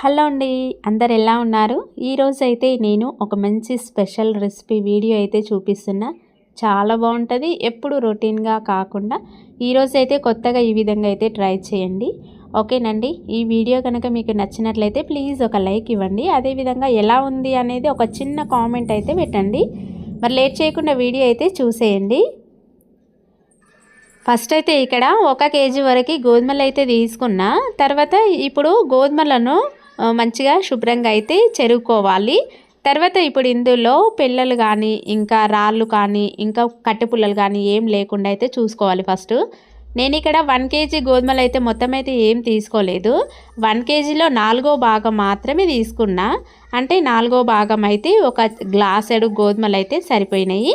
Hello అండి అందరు ఎలా ఉన్నారు? ఈరోజు అయితే నేను ఒక మంచి స్పెషల్ రెసిపీ వీడియో అయితే చూపిస్తున్నా. చాలా బాగుంటుంది ఎప్పుడు రొటీన్గా కాకుండా. ఈరోజు అయితే కొత్తగా ఈ విధంగా అయితే ట్రై చేయండి. ఓకేనండి ఈ వీడియో కనుక మీకు నచ్చినట్లయితే ప్లీజ్ ఒక లైక్ ఇవ్వండి. అదేవిధంగా ఎలా ఉంది అనేది ఒక చిన్న కామెంట్ అయితే పెట్టండి. మరి లేట్ చేయకుండా వీడియో అయితే చూసేయండి. ఫస్ట్ అయితే ఇక్కడ ఒక కేజీ వరకు గోధుమలు అయితే తీసుకున్నా. తర్వాత ఇప్పుడు గోధుమలను మంచిగా శుభ్రంగా అయితే చెరుక్కోవాలి తర్వాత ఇప్పుడు ఇందులో పిల్లలు కానీ ఇంకా రాళ్ళు కానీ ఇంకా కట్టెపుల్లలు కానీ ఏం లేకుండా అయితే చూసుకోవాలి ఫస్ట్. నేను ఇక్కడ వన్ కేజీ గోధుమలు అయితే మొత్తం అయితే ఏం తీసుకోలేదు. వన్ కేజీలో నాలుగో భాగం మాత్రమే తీసుకున్నా. అంటే నాలుగో భాగం అయితే ఒక గ్లాసెడు గోధుమలు అయితే సరిపోయినాయి.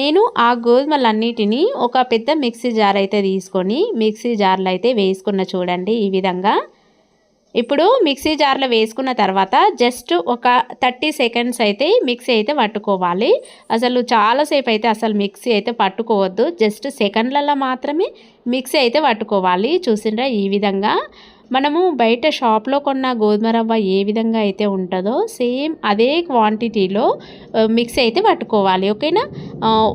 నేను ఆ గోధుమలన్నిటినీ ఒక పెద్ద మిక్సీ జార్ అయితే తీసుకొని మిక్సీ జార్లో అయితే వేసుకున్న చూడండి ఈ విధంగా. ఇప్పుడు మిక్సీ జార్లో వేసుకున్న తర్వాత జస్ట్ ఒక థర్టీ సెకండ్స్ అయితే మిక్సీ అయితే పట్టుకోవాలి. అసలు చాలాసేపు అయితే అసలు మిక్సీ అయితే పట్టుకోవద్దు. జస్ట్ సెకండ్లలో మాత్రమే మిక్సీ అయితే పట్టుకోవాలి. చూసిండ్రా ఈ విధంగా. మనము బయట షాప్లో కొన్న గోధుమ రవ్వ ఏ విధంగా అయితే ఉంటుందో సేమ్ అదే క్వాంటిటీలో మిక్సీ అయితే పట్టుకోవాలి. ఓకేనా?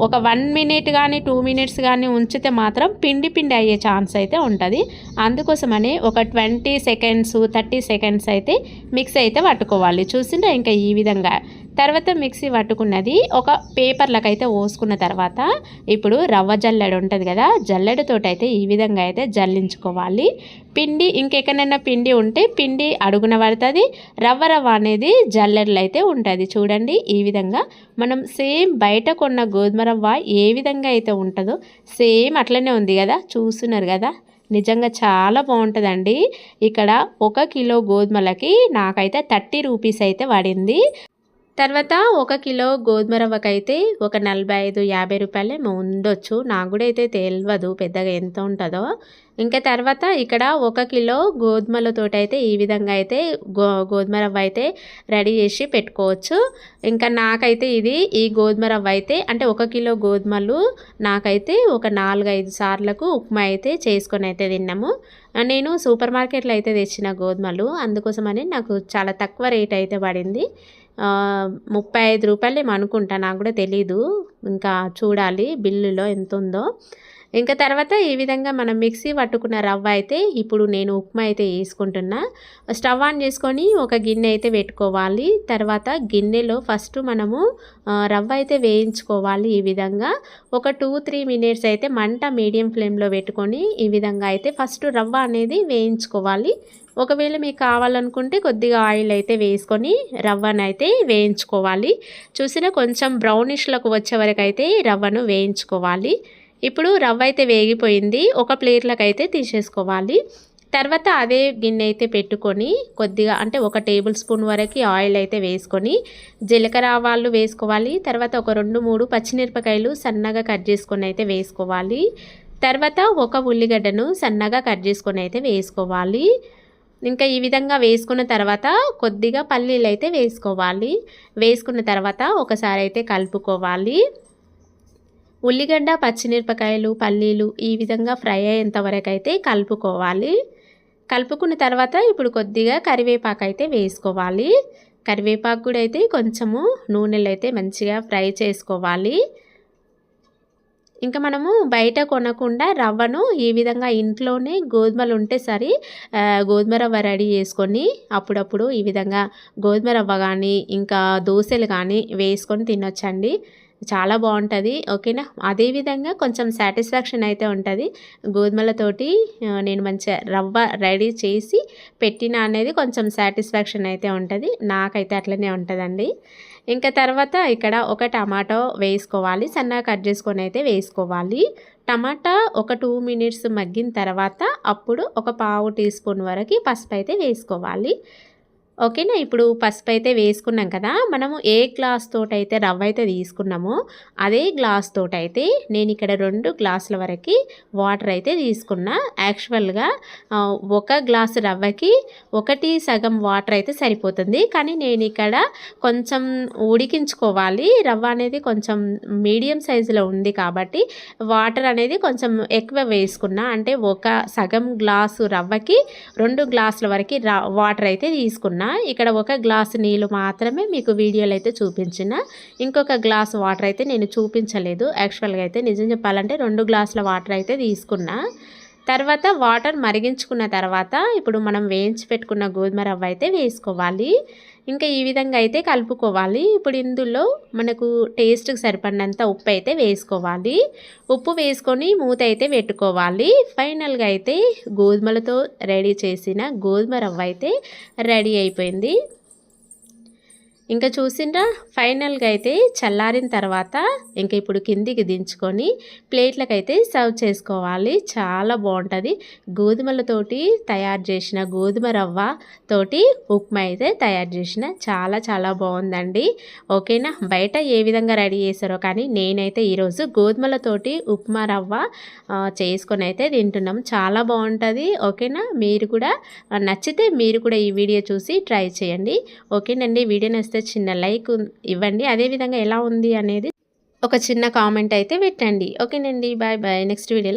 ఒక వన్ మినిట్ కానీ టూ మినిట్స్ కానీ ఉంచితే మాత్రం పిండి పిండి అయ్యే ఛాన్స్ అయితే ఉంటుంది. అందుకోసమని ఒక ట్వంటీ సెకండ్స్ థర్టీ సెకండ్స్ అయితే మిక్స్ అయితే పట్టుకోవాలి. చూసిండ్రా ఇంకా ఈ విధంగా. తర్వాత మిక్సీ పట్టుకున్నది. ఒక పేపర్లకు అయితే పోసుకున్న తర్వాత ఇప్పుడు రవ్వ జల్లెడ ఉంటుంది కదా జల్లెడతోటి అయితే ఈ విధంగా అయితే జల్లించుకోవాలి. పిండి ఇంకెక్కడైనా పిండి ఉంటే పిండి అడుగున పడుతుంది. రవ్వ రవ్వ అనేది జల్లెడలు అయితే ఉంటుంది. చూడండి ఈ విధంగా మనం సేమ్ బయట కొన్న గోధుమ రవ్వ ఏ విధంగా అయితే ఉంటుందో సేమ్ అట్లనే ఉంది కదా చూస్తున్నారు కదా. నిజంగా చాలా బాగుంటుందండి. ఇక్కడ ఒక కిలో గోధుమలకి నాకైతే థర్టీ రూపీస్ అయితే పడింది. తర్వాత ఒక కిలో గోధుమ రవ్వకైతే ఒక నలభై ఐదు యాభై రూపాయలే ఉండొచ్చు. నాకు కూడా అయితే తెలియదు పెద్దగా ఎంత ఉంటుందో. ఇంకా తర్వాత ఇక్కడ ఒక కిలో గోధుమలతోటి అయితే ఈ విధంగా అయితే గో గోధుమ రవ్వ అయితే రెడీ చేసి పెట్టుకోవచ్చు. ఇంకా నాకైతే ఇది ఈ గోధుమ రవ్వ అయితే అంటే ఒక కిలో గోధుమలు నాకైతే ఒక నాలుగైదు సార్లకు ఉప్మా అయితే చేసుకొని అయితే తిన్నాము. నేను సూపర్ మార్కెట్లో అయితే తెచ్చిన గోధుమలు. అందుకోసమని నాకు చాలా తక్కువ రేట్ అయితే పడింది. ముప్పై ఐదు రూపాయలు ఏమనుకుంటా నాకు కూడా తెలీదు. ఇంకా చూడాలి బిల్లులో ఎంత ఉందో ఇంకా తర్వాత ఈ విధంగా మనం మిక్సీ పట్టుకున్న రవ్వ అయితే ఇప్పుడు నేను ఉప్మా అయితే వేసుకుంటున్నా. స్టవ్ ఆన్ చేసుకొని ఒక గిన్నె అయితే పెట్టుకోవాలి. తర్వాత గిన్నెలో ఫస్ట్ మనము రవ్వ అయితే వేయించుకోవాలి ఈ విధంగా. ఒక టూ త్రీ మినిట్స్ అయితే మంట మీడియం ఫ్లేమ్లో పెట్టుకొని ఈ విధంగా అయితే ఫస్ట్ రవ్వ అనేది వేయించుకోవాలి. ఒకవేళ మీకు కావాలనుకుంటే కొద్దిగా ఆయిల్ అయితే వేసుకొని రవ్వను అయితే వేయించుకోవాలి. చూసిన కొంచెం బ్రౌనిష్లకు వచ్చే వరకు అయితే రవ్వను వేయించుకోవాలి. ఇప్పుడు రవ్వ అయితే వేగిపోయింది. ఒక ప్లేట్లకు అయితే తీసేసుకోవాలి. తర్వాత అదే గిన్నె అయితే పెట్టుకొని కొద్దిగా అంటే ఒక టేబుల్ స్పూన్ వరకు ఆయిల్ అయితే వేసుకొని జీలకర్ర ఆవాలు వేసుకోవాలి. తర్వాత ఒక రెండు మూడు పచ్చిమిరపకాయలు సన్నగా కట్ చేసుకొని అయితే వేసుకోవాలి. తర్వాత ఒక ఉల్లిగడ్డను సన్నగా కట్ చేసుకొని అయితే వేసుకోవాలి. ఇంకా ఈ విధంగా వేసుకున్న తర్వాత కొద్దిగా పల్లీలు అయితే వేసుకోవాలి. వేసుకున్న తర్వాత ఒకసారి అయితే కలుపుకోవాలి. ఉల్లిగడ్డ పచ్చిమిరపకాయలు పల్లీలు ఈ విధంగా ఫ్రై అయ్యేంత వరకు అయితే కలుపుకోవాలి. కలుపుకున్న తర్వాత ఇప్పుడు కొద్దిగా కరివేపాకు అయితే వేసుకోవాలి. కరివేపాకు కూడా అయితే కొంచెము నూనెలు అయితే మంచిగా ఫ్రై చేసుకోవాలి. ఇంకా మనము బయట కొనకుండా రవ్వను ఈ విధంగా ఇంట్లోనే గోధుమలు ఉంటే సరి గోధుమ రవ్వ రెడీ చేసుకొని అప్పుడప్పుడు ఈ విధంగా గోధుమ రవ్వ కానీ ఇంకా దోశలు కానీ వేసుకొని తినొచ్చండి. చాలా బాగుంటుంది ఓకేనా? అదేవిధంగా కొంచెం సాటిస్ఫాక్షన్ అయితే ఉంటుంది. గోధుమలతోటి నేను మంచిగా రవ్వ రెడీ చేసి పెట్టిన అనేది కొంచెం సాటిస్ఫాక్షన్ అయితే ఉంటుంది. నాకైతే అట్లనే ఉంటుందండి. ఇంకా తర్వాత ఇక్కడ ఒక టమాటో వేసుకోవాలి సన్నగా కట్ చేసుకొని అయితే వేసుకోవాలి. టమాటా ఒక టూ మినిట్స్ మగ్గిన తర్వాత అప్పుడు ఒక పావు టీ స్పూన్ వరకు పసుపు అయితే వేసుకోవాలి. ఓకేనా? ఇప్పుడు పసుపు అయితే వేసుకున్నాం కదా మనము ఏ గ్లాస్ తోటి అయితే రవ్వ అయితే తీసుకున్నామో అదే గ్లాస్ తోటి అయితే నేను ఇక్కడ రెండు గ్లాసుల వరకు వాటర్ అయితే తీసుకున్నా. యాక్చువల్గా ఒక గ్లాసు రవ్వకి ఒకటి సగం వాటర్ అయితే సరిపోతుంది. కానీ నేను ఇక్కడ కొంచెం ఉడికించుకోవాలి. రవ్వ అనేది కొంచెం మీడియం సైజులో ఉంది కాబట్టి వాటర్ అనేది కొంచెం ఎక్కువ వేసుకున్నా అంటే ఒక సగం గ్లాసు రవ్వకి రెండు గ్లాసుల వరకు వాటర్ అయితే తీసుకున్నా. ఇక్కడ ఒక గ్లాసు నీళ్ళు మాత్రమే మీకు వీడియోలో అయితే చూపించిన. ఇంకొక గ్లాస్ వాటర్ అయితే నేను చూపించలేదు. యాక్చువల్గా అయితే నిజం చెప్పాలంటే రెండు గ్లాసుల వాటర్ అయితే తీసుకున్నా. తర్వాత వాటర్ మరిగించుకున్న తర్వాత ఇప్పుడు మనం వేయించి పెట్టుకున్న గోధుమ రవ్వ అయితే వేసుకోవాలి. ఇంకా ఈ విధంగా అయితే కలుపుకోవాలి. ఇప్పుడు ఇందులో మనకు టేస్ట్కి సరిపడినంత ఉప్పు అయితే వేసుకోవాలి. ఉప్పు వేసుకొని మూత అయితే పెట్టుకోవాలి. ఫైనల్గా అయితే గోధుమలతో రెడీ చేసిన గోధుమ రవ్వ అయితే రెడీ అయిపోయింది. ఇంకా చూసిండ్రా? ఫైనల్గా అయితే చల్లారిన తర్వాత ఇంకా ఇప్పుడు కిందికి దించుకొని ప్లేట్లకు అయితే సర్వ్ చేసుకోవాలి. చాలా బాగుంటుంది. గోధుమలతోటి తయారు చేసిన గోధుమ రవ్వ తోటి ఉప్మా అయితే తయారు చేసిన. చాలా చాలా బాగుందండి. ఓకేనా? బయట ఏ విధంగా రెడీ చేశారో కానీ నేనైతే ఈరోజు గోధుమలతోటి ఉప్మా రవ్వ చేసుకొని అయితే తింటున్నాం. చాలా బాగుంటుంది. ఓకేనా? మీరు కూడా నచ్చితే మీరు కూడా ఈ వీడియో చూసి ట్రై చేయండి. ఓకేనండి? వీడియో నచ్చితే చిన్న లైక్ ఇవ్వండి. అదేవిధంగా ఎలా ఉంది అనేది ఒక చిన్న కామెంట్ అయితే పెట్టండి. ఓకేనండి. Bye bye. నెక్స్ట్ వీడియోలో